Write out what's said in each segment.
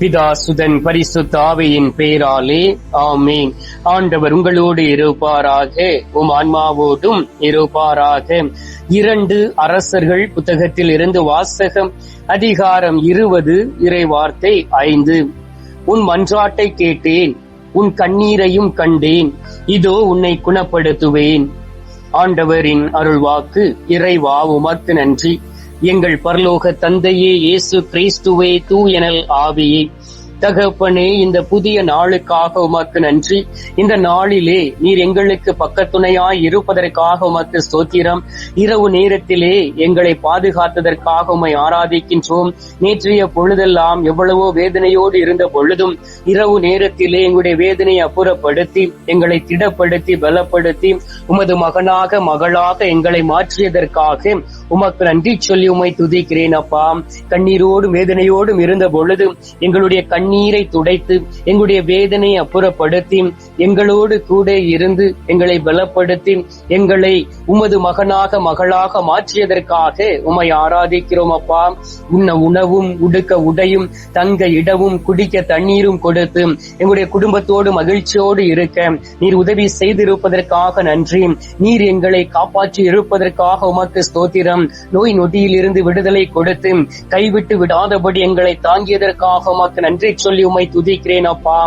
பிதா சுதன் பரிசுத்த ஆவியின் பெயராலே ஆமீன். ஆண்டவர் உங்களோடு இருப்பாராக உம் ஆன்மாவோடும் இருப்பாராக. இரண்டு அரசர்கள் புத்தகத்தில் இருந்து வாசகம் அதிகாரம் இருபது இறை வார்த்தை ஐந்து. உன் மன்றாட்டை கேட்டேன் உன் கண்ணீரையும் கண்டேன் இதோ உன்னை குணப்படுத்துவேன். ஆண்டவரின் அருள்வாக்கு இறைவா உமக்கு நன்றி. எங்கள் பரலோக தந்தையே இயேசு கிறிஸ்துவே தூயனல் ஆவியே. தகப்பனே இந்த புதிய நாளுக்காக உமக்கு நன்றி. இந்த நாளிலே நீர் எங்களுக்கு பக்கத்துணையாய் இருப்பதற்காக உமக்கு ஸ்தோத்திரம். இரவு நேரத்திலே எங்களை பாதுகாத்ததற்காக உமை ஆராதிக்கின்றோம். நேற்றைய பொழுதெல்லாம் எவ்வளவோ வேதனையோடு இருந்த பொழுதும் இரவு நேரத்திலே எங்களுடைய வேதனையை அப்புறப்படுத்தி எங்களை திடப்படுத்தி பலப்படுத்தி உமது மகனாக மகளாக எங்களை மாற்றியதற்காக உமக்கு நன்றி சொல்லி உமை துதிக்கிறேன் அப்பா. கண்ணீரோடும் வேதனையோடும் இருந்த பொழுது எங்களுடைய கண்ணீரை துடைத்து எங்களுடைய வேதனையை அப்புறப்படுத்தி எங்களோடு கூட இருந்து எங்களை பலப்படுத்தி எங்களை உமது மகனாக மகளாக மாற்றியதற்காக உம்மை ஆராதிக்கிறோம் அப்பா. உண்ண உணவும் உடுக்க உடையும் தங்க இடமும் குடிக்க தண்ணீரும் கொடுத்து எங்களுடைய குடும்பத்தோடு மகிழ்ச்சியோடு இருக்க நீர் உதவி செய்திருப்பதற்காக நன்றி. நீர் எங்களை காப்பாற்றி இருப்பதற்காக உமக்கு ஸ்தோத்திரம். மூலம் நோய் நொடியிலிருந்து விடுதலை கொடுத்து கைவிட்டு விடாதபடி எங்களை தாங்கியதற்காக உமக்கு நன்றி சொல்லி உமை துதிக்கிறேன் அப்பா.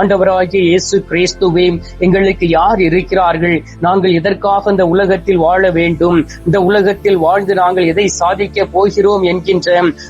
ஆண்டவராகிய இயேசு கிறிஸ்துவே எங்களுக்கு யார் இருக்கிறார்கள்? நாங்கள் எதற்காக இந்த உலகத்தில் வாழ வேண்டும்? இந்த உலகத்தில் வாழ்ந்து நாங்கள் எதை சாதிக்க போகிறோம் என்கின்ற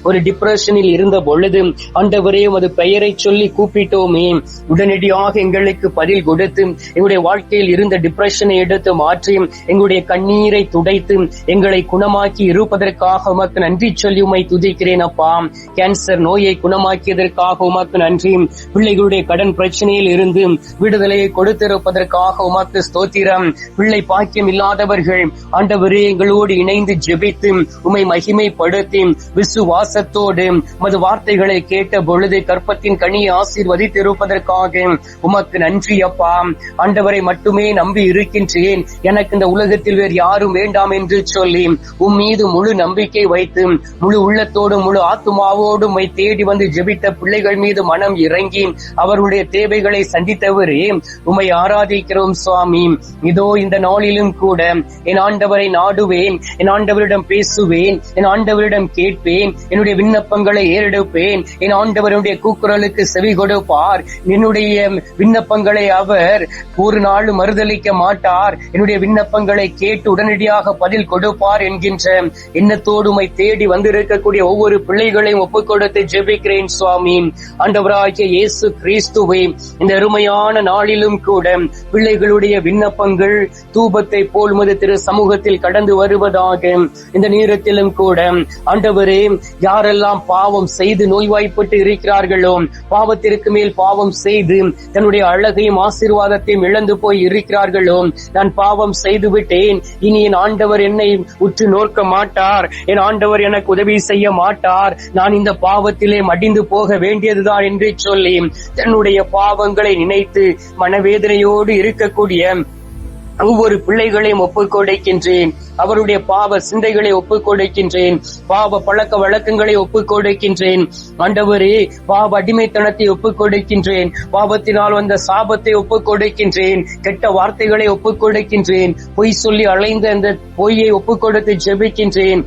ஒரு டிப்ரெஷனில் இருந்த பொழுது ஆண்டவரே உமது பெயரை சொல்லி கூப்பிட்டோமே. உடனடியாக எங்களுக்கு பதில் கொடுத்து எங்களுடைய வாழ்க்கையில் இருந்த டிப்ரெஷனை எடுத்து மாற்றி எங்களுடைய கண்ணீரை துடைத்து எங்களை குணமா குணமாக்கி இருப்பதற்காக உமக்கு நன்றி சொல்லி உமை துதிக்கிறேன் அப்பா. கேன்சர் நோயை குணமாக்கியதற்காக உமக்கு நன்றி. பிள்ளைகளுடைய கடன் பிரச்சனையில் இருந்து விடுதலையை கொடுத்திருப்பதற்காக உமக்கு ஸ்தோத்திரம். பிள்ளை பாக்கியம் இல்லாதவர்கள் ஆண்டவரே எங்களோடு இணைந்து ஜெபித்து உமை மகிமைப்படுத்தி விசுவாசத்தோடு மது வார்த்தைகளை கேட்ட பொழுது கற்பத்தின் கனியை ஆசீர்வதித்திருப்பதற்காக உமக்கு நன்றி அப்பா. ஆண்டவரை மட்டுமே நம்பி இருக்கின்றேன். எனக்கு இந்த உலகத்தில் வேறு யாரும் வேண்டாம் என்று சொல்லி உம் மீது முழு நம்பிக்கை வைத்து முழு உள்ளத்தோடும் முழு ஆத்துமாவோடும் உம்மை தேடி வந்து ஜெபித்த பிள்ளைகள் மீது மனம் இறங்கி அவருடைய தேவைகளை சந்தித்தவரே உமை ஆராதிக்கிறோம் சுவாமி. இதோ இந்த நாளிலும் கூட என் ஆண்டவரை நாடுவேன் என் ஆண்டவரிடம் பேசுவேன் என் ஆண்டவரிடம் கேட்பேன் என்னுடைய விண்ணப்பங்களை ஏறெடுப்பேன் என் ஆண்டவருடைய கூக்குரலுக்கு செவி கொடுப்பார் என்னுடைய விண்ணப்பங்களை அவர் ஒரு நாள் மறுதளிக்க மாட்டார் என்னுடைய விண்ணப்பங்களை கேட்டு உடனடியாக பதில் கொடுப்பார் என்கின்ற என்ற எண்ணத்தோடு உமை தேடி வந்திருக்கக்கூடிய ஒவ்வொரு பிள்ளைகளையும் ஒப்புக் கொடுத்து ஜெபிக்கிறேன் சுவாமி. ஆண்டவராகிய இயேசு கிறிஸ்துவை இந்த அருமையான நாளிலும் கூட பிள்ளைகளுடைய விண்ணப்பங்கள் தூபத்தை போல் உமது திரு சமூகத்தில் கடந்து வருவதாக இந்த நேரத்திலும் கூட ஆண்டவரே யாரெல்லாம் பாவம் செய்து நோய்வாய்ப்பட்டு இருக்கிறார்களோ பாவத்திற்கு மேல் பாவம் செய்து தன்னுடைய அழகையும் ஆசீர்வாதத்தையும் இழந்து போய் இருக்கிறார்களோ நான் பாவம் செய்து விட்டேன் இனி என் ஆண்டவர் என்னை உற்று நோக்க மாட்டார். என் ஆண்டவர் எனக்கு உதவி செய்ய மாட்டார். நான் இந்த பாவத்திலே மடிந்து போக வேண்டியதுதான் என்று சொல்லி தன்னுடைய பாவங்களை நினைத்து மனவேதனையோடு இருக்கக்கூடிய ஒவ்வொரு பிள்ளைகளையும் ஒப்புக் கொடுக்கின்றேன். அவருடைய பாவ சிந்தைகளை ஒப்புக் கொடுக்கின்றேன். பாவ பழக்க வழக்கங்களை ஒப்புக் கொடுக்கின்றேன். ஆண்டவரே பாவ அடிமைத்தனத்தை ஒப்புக் கொடுக்கின்றேன். பாவத்தினால் வந்த சாபத்தை ஒப்புக் கொடுக்கின்றேன். கெட்ட வார்த்தைகளை ஒப்புக் கொடுக்கின்றேன். பொய் சொல்லி அலைந்த அந்த பொய்யை ஒப்புக் கொடுத்து ஜெபிக்கின்றேன்.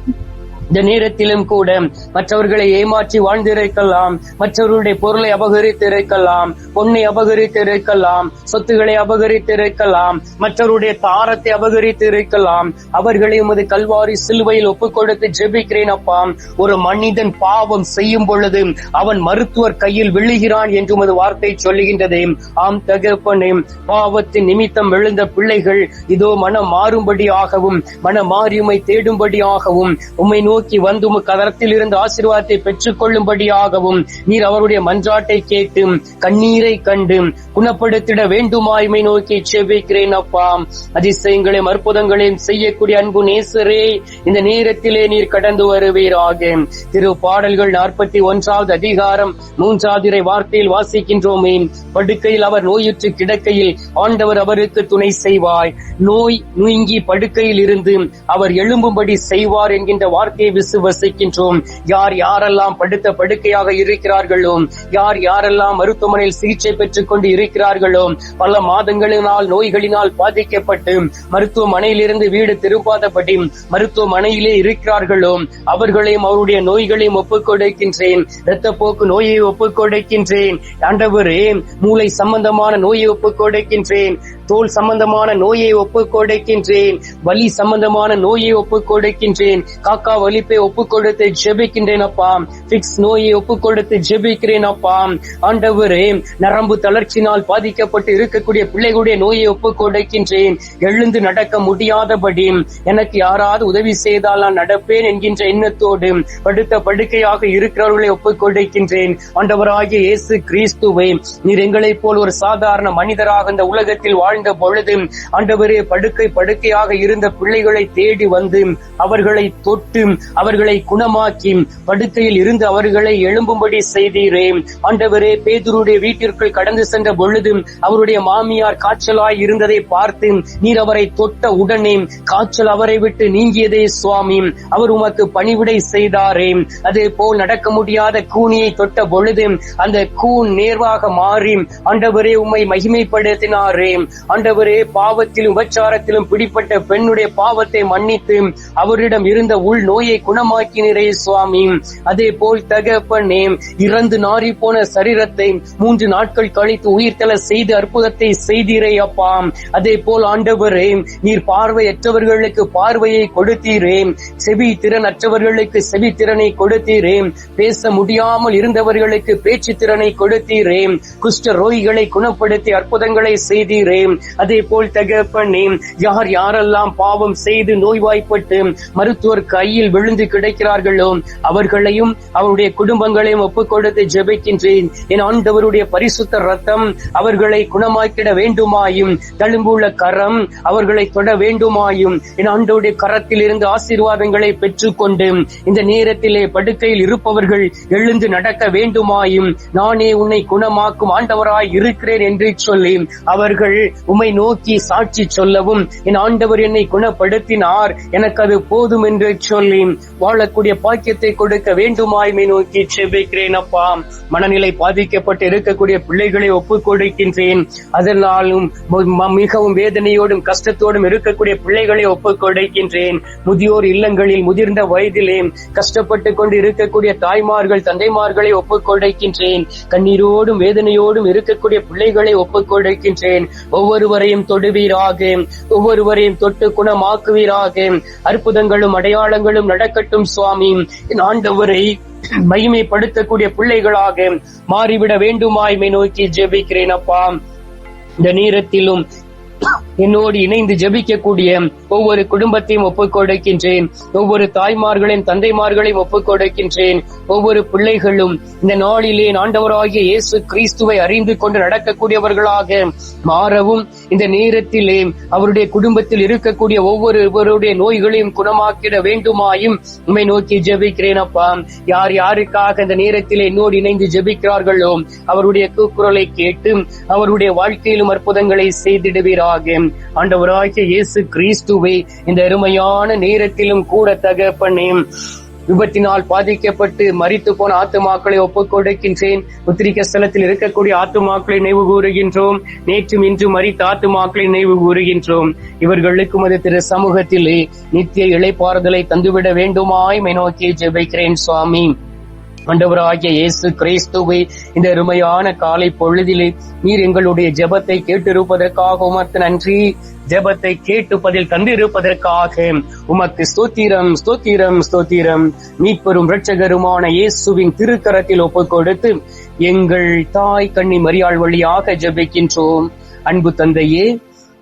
இந்த நேரத்திலும் கூட மற்றவர்களை ஏமாற்றி வாழ்ந்திருக்கலாம். மற்றவர்களுடைய பொருளை அபகரித்திருக்கலாம். பொன்னை அபகரித்திருக்கலாம். சொத்துக்களை அபகரித்திருக்கலாம். மற்றவருடைய தாரத்தை அபகரித்திருக்கலாம். அவர்களை உமது கல்வாரி சிலுவையில் ஒப்புக் கொடுத்து ஜெபிக்கிறேன் அப்பா. ஒரு மனிதன் பாவம் செய்யும் பொழுது அவன் மருத்துவர் கையில் விழுகிறான் என்று உமது வார்த்தை சொல்லுகின்றது. ஆம் தகப்பனே பாவத்தின் நிமித்தம் விழுந்த பிள்ளைகள் இதோ மனம் மாறும்படியாகவும் மன மாறியுமை தேடும்படியாகவும் உம்மை நோக்கி வந்து உமது கதரத்தில் இருந்து ஆசீர்வாதத்தை பெற்றுக் கொள்ளும்படியாகவும் நீர் அவருடைய மன்றாட்டை கேட்டு கண்ணீரை கண்டு குணப்படுத்திட வேண்டுமாய்மை நோக்கி செவிக்கிறேன் அப்பா. அதிசயங்களையும் அற்புதங்களையும் செய்யக்கூடிய அன்பு நேசரே இந்த நேரத்திலே நீர் கடந்து வருவீராக. திரு பாடல்கள் நாற்பத்தி ஒன்றாவது அதிகாரம் மூன்றாவது வார்த்தையில் வாசிக்கின்றோமே. படுக்கையில் அவர் நோயுற்று கிடக்கையில் ஆண்டவர் அவருக்கு துணை செய்வாய். நோய் நீங்கி படுக்கையில் இருந்து அவர் எழும்பும்படி செய்வார் என்கின்ற வார்த்தையை ஆண்டவராகிய விசுவசிக்கின்றோம் யார் யாரெல்லாம் படுத்த படுக்கையாக இருக்கிறார்களோ யார் யாரெல்லாம் மருத்துவமனையில் சிகிச்சை பெற்றுக் கொண்டு இருக்கிறார்களோ பல மாதங்களினால் நோய்களினால் பாதிக்கப்பட்டு மருத்துவமனையிலிருந்து வீடு திரும்பாதபடி மருத்துவமனையிலே இருக்கிறார்களோ அவர்களையும் அவருடைய நோய்களையும் ஒப்புக்கொடுக்கின்றேன். இரத்த போக்கு நோயை ஒப்புக்கொடுக்கின்றேன். ஆண்டவரே மூளை சம்பந்தமான நோயை ஒப்புக்கொடுக்கின்றேன். தோல் சம்பந்தமான நோயை ஒப்புக்கொடுக்கின்றேன். வலி சம்பந்தமான நோயை ஒப்புக்கொடுக்கின்றேன். காக்கா வலி வலிப்பை ஒப்புக் கொடுத்து ஜெபிக்கின்றேன் அப்பா பிக்ஸ் நோயை ஒப்புக் கொடுத்து ஜெபிக்கிறேன் அப்பா ஆண்டவரே நரம்பு தளர்ச்சினால் பாதிக்கப்பட்டு இருக்கக்கூடிய பிள்ளைகளுடைய நோயை ஒப்புக் கொடுக்கின்றேன் எழுந்து நடக்க முடியாதபடி எனக்கு யாராவது உதவி செய்தால் நான் நடப்பேன் என்கின்ற எண்ணத்தோடு படுத்த படுக்கையாக இருக்கிறவர்களை ஒப்புக் கொடுக்கின்றேன் ஆண்டவராகிய இயேசு கிறிஸ்துவை நீர் எங்களைப் போல் ஒரு சாதாரண மனிதராக இந்த உலகத்தில் வாழ்ந்த பொழுது ஆண்டவரே படுக்கை படுக்கையாக இருந்த பிள்ளைகளை தேடி வந்து அவர்களை தொட்டு அவர்களை குணமாக்கி படுக்கையில் இருந்து அவர்களை எழும்பும்படி செய்தீரே. ஆண்டவரே பேதுருடைய வீட்டிற்குள் கடந்து சென்ற பொழுது அவருடைய மாமியார் காய்ச்சலாய் இருந்ததை பார்த்து நீர் அவரை தொட்ட உடனே காய்ச்சல் அவரை விட்டு நீங்கியதே சுவாமி அவர் உமக்கு பணிவிடை செய்தாரே. அதே போல் நடக்க முடியாத கூனியை தொட்ட பொழுது அந்த கூன் நேர்வாக மாறி ஆண்டவரே உம்மை மகிமைப்படுத்தினாரே. ஆண்டவரே பாவத்திலும் உபச்சாரத்திலும் பிடிப்பட்ட பெண்ணுடைய பாவத்தை மன்னித்து அவரிடம் இருந்த உள் நோயை குணமாக்கினரே சுவாமி. அதே போல் தகப்பனே இறந்து நாறி போன சரீரத்தை மூன்று நாட்கள் கழித்து உயிர்த்தல செய்து அற்புதத்தை செய்தீரே அப்பா. அதே போல் ஆண்டவரே நீர் பார்வையற்றவர்களுக்கு பார்வையை கொடுத்தீரே. செவி திறன் அற்றவர்களுக்கு செவி திறனை கொடுத்தீரே. பேச முடியாமல் இருந்தவர்களுக்கு பேச்சு திறனை கொடுத்தீரே. குஷ்ட ரோகிகளை குணப்படுத்தி அற்புதங்களை செய்தீரே. அதே போல் தகப்பனே யார் யாரெல்லாம் பாவம் செய்து நோய்வாய்ப்பட்டு மருத்துவர் கையில் விழு விழுந்து கிடைக்கிறார்களோ அவர்களையும் அவருடைய குடும்பங்களையும் ஒப்புக் கொடுத்து ஜெபிக்கின்றேன். என் ஆண்டவருடைய பரிசுத்த ரத்தம் அவர்களை குணமாக்கிட வேண்டுமாயும் தழும்புள்ள கரம் அவர்களை தொட வேண்டுமாயும் என் ஆண்டவருடைய கரத்தில் இருந்து ஆசீர்வாதங்களை பெற்றுக்கொண்டு இந்த நேரத்திலே படுக்கையில் இருப்பவர்கள் எழுந்து நடக்க வேண்டுமாயும் நானே உன்னை குணமாக்கும் ஆண்டவராய் இருக்கிறேன் என்று சொல்லி அவர்கள் உம்மை நோக்கி சாட்சி சொல்லவும் என் ஆண்டவர் என்னை குணப்படுத்தினார் எனக்கு அது போதும் என்று சொல்லி வாழக்கூடிய பாக்கியத்தை கொடுக்க வேண்டுமாய்மை நோக்கி செபிக்கிறேன் அப்பா. மனநிலை பாதிக்கப்பட்டு இருக்கக்கூடிய பிள்ளைகளை ஒப்புக் கொடுக்கின்றேன். அதனாலும் மிகவும் வேதனையோடும் கஷ்டத்தோடும் இருக்கக்கூடிய பிள்ளைகளை ஒப்புக் கொடுக்கின்றேன். முதியோர் இல்லங்களில் முதிர்ந்த வயதிலே கஷ்டப்பட்டு கொண்டு இருக்கக்கூடிய தாய்மார்கள் தந்தைமார்களை ஒப்புக் கொடுக்கின்றேன். கண்ணீரோடும் வேதனையோடும் இருக்கக்கூடிய பிள்ளைகளை ஒப்புக் கொடுக்கின்றேன். ஒவ்வொருவரையும் தொடுவீராக ஒவ்வொருவரையும் தொட்டு குணமாக்குவீராக. அற்புதங்களும் அடையாளங்களும் நடக்கட்டும் சுவாமி. என் ஆண்டவரை மகிமைப்படுத்தக்கூடிய பிள்ளைகளாக மாறிவிட வேண்டுமாய்மை நோக்கி ஜெபிக்கிறேன் அப்பா. இந்த நேரத்திலும் என்னோடு இணைந்து ஜெபிக்கக்கூடிய ஒவ்வொரு குடும்பத்தையும் ஒப்புக் கொடுக்கின்றேன் ஒவ்வொரு தாய்மார்களையும் தந்தைமார்களையும் ஒப்புக் கொடுக்கின்றேன் ஒவ்வொரு பிள்ளைகளும் இந்த நாளிலே ஆண்டவராகிய இயேசு கிறிஸ்துவை அறிந்து கொண்டு நடக்கக்கூடியவர்களாக மாறவும் இந்த நேரத்திலே அவருடைய குடும்பத்தில் இருக்கக்கூடிய ஒவ்வொருவருடைய நோய்களையும் குணமாக்கிட வேண்டுமாயும் உம்மை நோக்கி ஜெபிக்கிறேன் அப்பா. யார் யாருக்காக இந்த நேரத்திலே என்னோடு இணைந்து ஜெபிக்கிறார்களோ அவருடைய கூக்குரலை கேட்டு அவருடைய வாழ்க்கையிலும் அற்புதங்களை செய்திடுவீராக. ஆண்டவராகிய இயேசு கிறிஸ்துவை இந்த அருமையான நேரத்திலும் கூட தகப்பனே விபத்தினால் பாதிக்கப்பட்டு மறித்து போன ஆத்துமாக்களை ஒப்புக்கொடுக்கின்றேன் உத்திரிக்க ஸ்தலத்தில் இருக்கக்கூடிய ஆத்துமாக்களை நினைவு கூறுகின்றோம். நேற்றும் இன்றும் மறித்த ஆத்துமாக்களை நினைவு கூறுகின்றோம். இவர்களுக்கும் அது திரு சமூகத்திலே நித்திய இழைப்பாறுதலை தந்துவிட வேண்டுமாய் நோக்கி ஜெபிக்கிறேன் சுவாமி. ஆண்டவராகிய இயேசு கிறிஸ்துவை இந்த அருமையான காலை பொழுதிலே நீர் எங்களுடைய ஜெபத்தை கேட்டிருப்பதற்காக உமக்கு நன்றி. ஜெபத்தை கேட்டு பதில் தந்திருப்பதற்காக உமக்கு ஸ்தோத்திரம் ஸ்தோத்திரம் ஸ்தோத்திரம். மீட்பெரும் இரட்சகருமான இயேசுவின் திருக்கரத்தில் ஒப்பு கொடுத்து எங்கள் தாய் கண்ணி மரியாள் வழியாக ஜெபிக்கின்றோம். அன்பு தந்தையே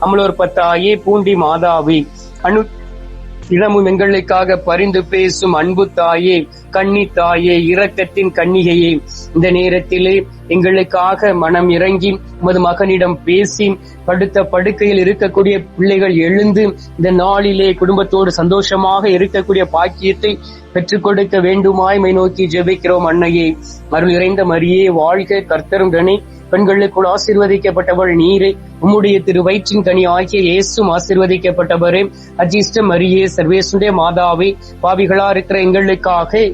அமலோர் பத்தாயே பூண்டி மாதாவே. அனு இளமும் எங்களுக்காக பரிந்து பேசும் அன்பு தாயே. கன்னி தாயே இரக்கத்தின் கன்னிகையே இந்த நேரத்திலே எங்களுக்காக மனம் இறங்கி உமது மகனிடம் பேசி படுத்த படுக்கையில் இருக்கக்கூடிய பிள்ளைகள் எழுந்து இந்த நாளிலே குடும்பத்தோடு சந்தோஷமாக இருக்கக்கூடிய பாக்கியத்தை பெற்றுக் கொடுக்க வேண்டுமாய் மை நோக்கி ஜெபிக்கிறோம் அன்னையே. அருள் இறைந்த மரியே வாழ்க கர்த்தரும் கனி பெண்களுக்குள் ஆசீர்வதிக்கப்பட்டவள் நீரே உம்முடைய திரு வயிற்றின் கனி ஆகிய இயேசும் ஆசீர்வதிக்கப்பட்டவரே. அஜிஷ்ட மரியே சர்வேசுடைய மாதாவே பாவிகளா இருக்கிற எங்களுக்காக